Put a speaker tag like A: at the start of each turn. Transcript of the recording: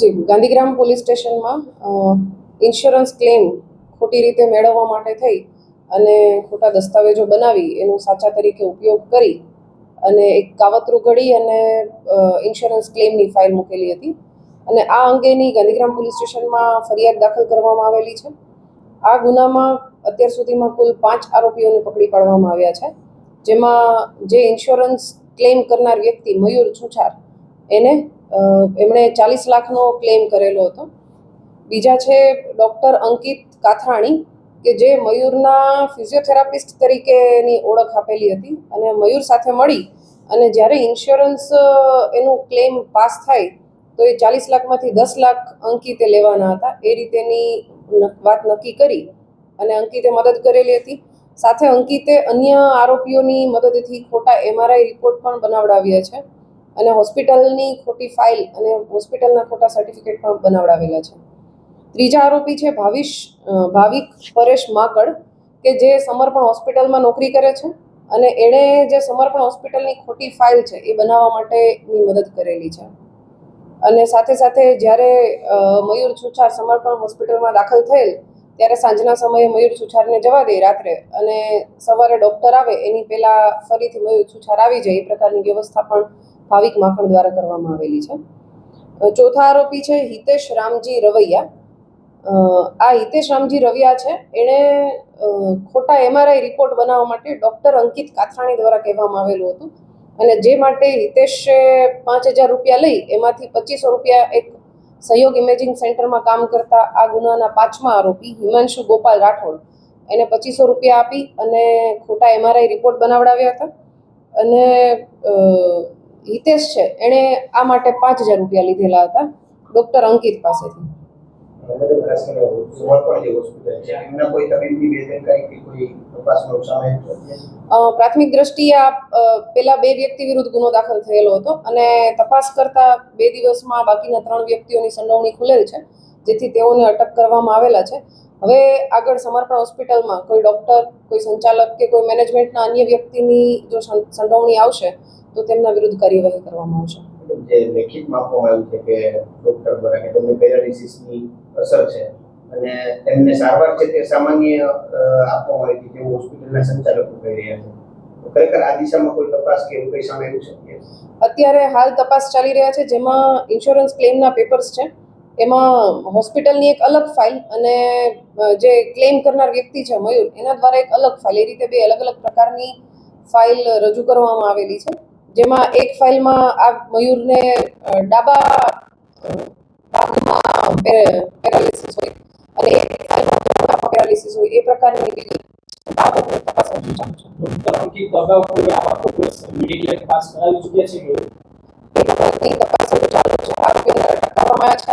A: જી, Gandhigram police સ્ટેશનમાં insurance claim ખોટી રીતે મેળવવા માટે થઈ અને ખોટા દસ્તાવેજો બનાવી, એનો સાચા તરીકે ઉપયોગ કરી અને એક કાવતરું ઘડી અને ઇન્સ્યોરન્સ ક્લેમની ફાઇલ મૂકેલી હતી. અને આ અંગેની ગાંધીગ્રામ પોલીસ સ્ટેશનમાં ફરિયાદ દાખલ કરવામાં આવેલી છે. આ ગુનામાં અત્યાર સુધીમાં કુલ પાંચ આરોપીઓને પકડી પાડવામાં આવ્યા છે, જેમાં જે ઇન્સ્યોરન્સ ક્લેમ કરનાર વ્યક્તિ મયુર છુછાર, એને એમણે ચાલીસ લાખનો ક્લેમ કરેલો હતો. બીજા છે ડૉક્ટર અંકિત કાથરાણી કે જે મયુરના ફિઝિયોથેરાપિસ્ટ તરીકેની ઓળખ આપેલી હતી અને મયુર સાથે મળી અને જ્યારે ઇન્સ્યોરન્સ એનું ક્લેમ પાસ થાય, તો એ ચાલીસ લાખમાંથી દસ લાખ અંકિતે લેવાના હતા. એ રીતેની વાત નક્કી કરી અને અંકિતે મદદ કરેલી હતી. સાથે અંકિતે અન્ય આરોપીઓની મદદથી ખોટા એમઆરઆઈ રિપોર્ટ પણ બનાવડાવ્યા છે. અને હોસ્પિટલની ખોટી ફાઇલ અને હોસ્પિટલના ખોટા સર્ટિફિકેટ પણ બનાવડાવેલા છે. ત્રીજા આરોપી છે ભાવિશ ભાવિક પરેશ માકડ, કે જે સમર્પણ હોસ્પિટલમાં નોકરી કરે છે અને એણે જે સમર્પણ હોસ્પિટલની ખોટી ફાઇલ છે એ બનાવવા માટેની મદદ કરેલી છે. અને સાથે સાથે જ્યારે મયુર છુછાર સમર્પણ હોસ્પિટલમાં દાખલ થયેલ, ત્યારે સાંજના સમયે મયુર છુછારને જવા દે રાત્રે અને સવારે ડૉક્ટર આવે એની પહેલાં ફરીથી મયુર છુછાર આવી જાય, એ પ્રકારની વ્યવસ્થા પણ ભાવિક માખણ દ્વારા કરવામાં આવેલી છે. ચોથા આરોપી છે હિતેશ રામજી રવૈયા. આ હિતેશ રામજી રવિયા છે. એણે ખોટા એમઆરઆઈ રિપોર્ટ બનાવવા માટે ડૉક્ટર અંકિત કાથરાણી દ્વારા કહેવામાં આવેલું હતું. અને જે માટે હિતેશે પાંચ હજાર રૂપિયા લઈ એમાંથી પચીસો રૂપિયા એક સહયોગ ઇમેજિંગ સેન્ટરમાં કામ કરતા આ ગુનાના પાંચમા આરોપી હિમાંશુ ગોપાલ રાઠોડ એને પચીસો રૂપિયા આપી અને ખોટા એમઆરઆઈ રિપોર્ટ બનાવડાવ્યા હતા. અને હિતેશ છે. એણે આ માટે પાંચ હજાર રૂપિયા લીધેલા હતા ડૉક્ટર અંકિત પાસેથી. પ્રાથમિક દ્રષ્ટિએ આ પેલા બે વ્યક્તિ વિરુદ્ધ ગુનો દાખલ થયેલો હતો અને તપાસ કરતા બે દિવસમાં બાકીના ત્રણ વ્યક્તિઓની સંડોવણી ખુલેલ છે જેથી તેઓને અટક કરવામાં આવેલા છે. હવે આગળ સમર્પણ હોસ્પિટલમાં કોઈ ડૉક્ટર કોઈ સંચાલક કે કોઈ મેનેજમેન્ટના અન્ય વ્યક્તિની જો સંડોવણી આવશે તો તેમના વિરુદ્ધ કાર્યવાહી કરવામાં આવશે.
B: જે લેખિતમાં આપવામાં આવ્યું છે કે ડોક્ટર દ્વારા કે તમને પેરાલિસિસની અસર છે અને તેમને સારવાર છે તે સામાન્ય આપવામાં આવી હતી તેવું હોસ્પિટલના સંચાલકો કહી રહ્યા છે. ખરેખર આ દિશામાં કોઈ તપાસ કે એવું કંઈ સામે આવ્યું છે?
A: અત્યારે હાલ તપાસ ચાલી રહ્યા છે જેમાં ઇન્સ્યોરન્સ ક્લેમના પેપર્સ છે. એમાં હોસ્પિટલની એક અલગ ફાઇલ અને જે ક્લેમ કરનાર વ્યક્તિ છે મયુર એના દ્વારા એક અલગ ફાઇલ એ રીતે બે અલગ અલગ પ્રકારની ફાઇલ રજૂ કરવામાં આવેલી છે. જેમાં એક ફાઇલમાં આ મયુરને ડાબા ભાગમાં પેરાલિસિસ હોય અને એક ફાઇલમાં પેરાલિસિસ હોય, એ પ્રકારની
C: કરાવી ચૂક્યા છે કે
A: ચાલુ છે આરોપીઓને અટક આવ્યા છે